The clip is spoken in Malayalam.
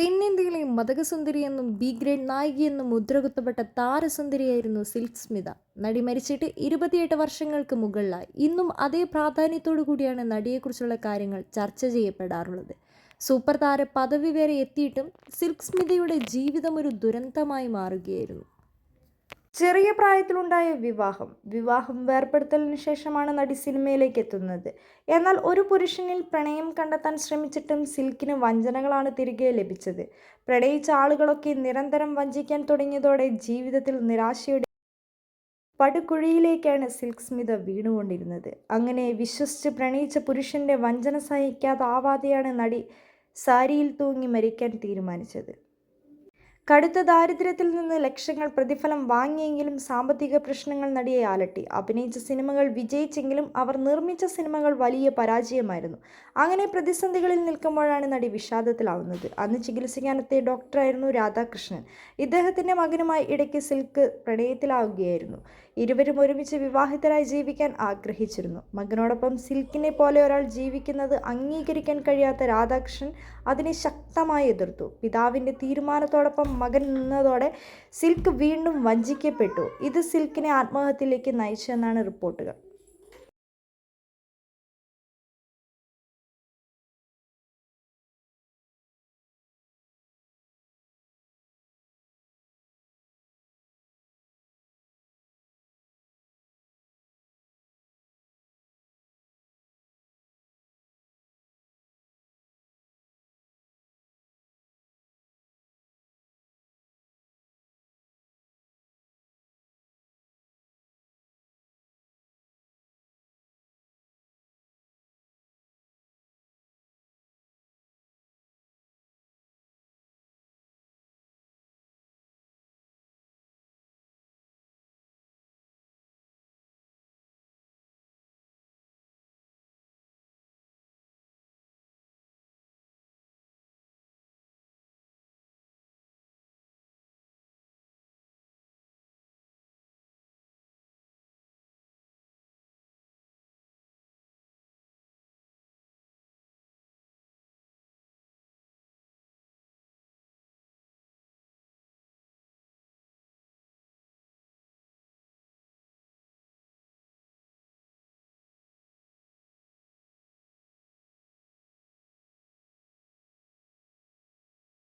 തെന്നിന്ത്യയിലെ മതകസുന്ദരി എന്നും ബി ഗ്രേഡ് നായികയെന്നും മുദ്രകുത്തപ്പെട്ട താരസുന്ദരിയായിരുന്നു സിൽക്ക് സ്മിത. നടി മരിച്ചിട്ട് ഇരുപത്തിയെട്ട് വർഷങ്ങൾക്ക് മുകളിലായി. ഇന്നും അതേ പ്രാധാന്യത്തോടു കൂടിയാണ് നടിയെക്കുറിച്ചുള്ള കാര്യങ്ങൾ ചർച്ച ചെയ്യപ്പെടാറുള്ളത്. സൂപ്പർ താര പദവി വരെ എത്തിയിട്ടും സിൽക്ക് സ്മിതയുടെ ജീവിതം ഒരു ദുരന്തമായി മാറുകയായിരുന്നു. ചെറിയ പ്രായത്തിലുണ്ടായ വിവാഹം വിവാഹം വേർപ്പെടുത്തലിന് ശേഷമാണ് നടി സിനിമയിലേക്ക് എത്തുന്നത്. എന്നാൽ ഒരു പുരുഷനിൽ പ്രണയം കണ്ടെത്താൻ ശ്രമിച്ചിട്ടും സിൽക്കിന് വഞ്ചനകളാണ് തിരികെ ലഭിച്ചത്. പ്രണയിച്ച ആളുകളൊക്കെ നിരന്തരം വഞ്ചിക്കാൻ തുടങ്ങിയതോടെ ജീവിതത്തിൽ നിരാശയുടെ പടുകുഴിയിലേക്കാണ് സിൽക്ക് സ്മിത വീണുകൊണ്ടിരുന്നത്. അങ്ങനെ വിശ്വസിച്ച് പ്രണയിച്ച പുരുഷന്റെ വഞ്ചന സഹിക്കാതാവാതെയാണ് നടി സാരിയിൽ തൂങ്ങി മരിക്കാൻ തീരുമാനിച്ചത്. കടുത്ത ദാരിദ്ര്യത്തിൽ നിന്ന് ലക്ഷങ്ങൾ പ്രതിഫലം വാങ്ങിയെങ്കിലും സാമ്പത്തിക പ്രശ്നങ്ങൾ നടിയെ അലട്ടി അഭിനയിച്ച സിനിമകൾ വിജയിച്ചെങ്കിലും അവർ നിർമ്മിച്ച സിനിമകൾ വലിയ പരാജയമായിരുന്നു. അങ്ങനെ പ്രതിസന്ധികളിൽ നിൽക്കുമ്പോഴാണ് നടി വിഷാദത്തിലാവുന്നത്. അന്ന് ചികിത്സിക്കാനെത്തിയ ഡോക്ടറായിരുന്നു രാധാകൃഷ്ണൻ. ഇദ്ദേഹത്തിന്റെ മകനുമായി ഇടയ്ക്ക് സിൽക്ക് പ്രണയത്തിലാവുകയായിരുന്നു. ഇരുവരും ഒരുമിച്ച് വിവാഹിതരായി ജീവിക്കാൻ ആഗ്രഹിച്ചിരുന്നു. മകനോടൊപ്പം സിൽക്കിനെ പോലെ ഒരാൾ ജീവിക്കുന്നത് അംഗീകരിക്കാൻ കഴിയാത്ത രാധാകൃഷ്ണൻ അതിനെ ശക്തമായി എതിർത്തു. പിതാവിന്റെ തീരുമാനത്തോടൊപ്പം മകൻ നിന്നതോടെ സിൽക്ക് വീണ്ടും വഞ്ചിക്കപ്പെട്ടു. ഇത് സിൽക്കിനെ ആത്മഹത്യയിലേക്ക് നയിച്ചെന്നാണ് റിപ്പോർട്ടുകൾ.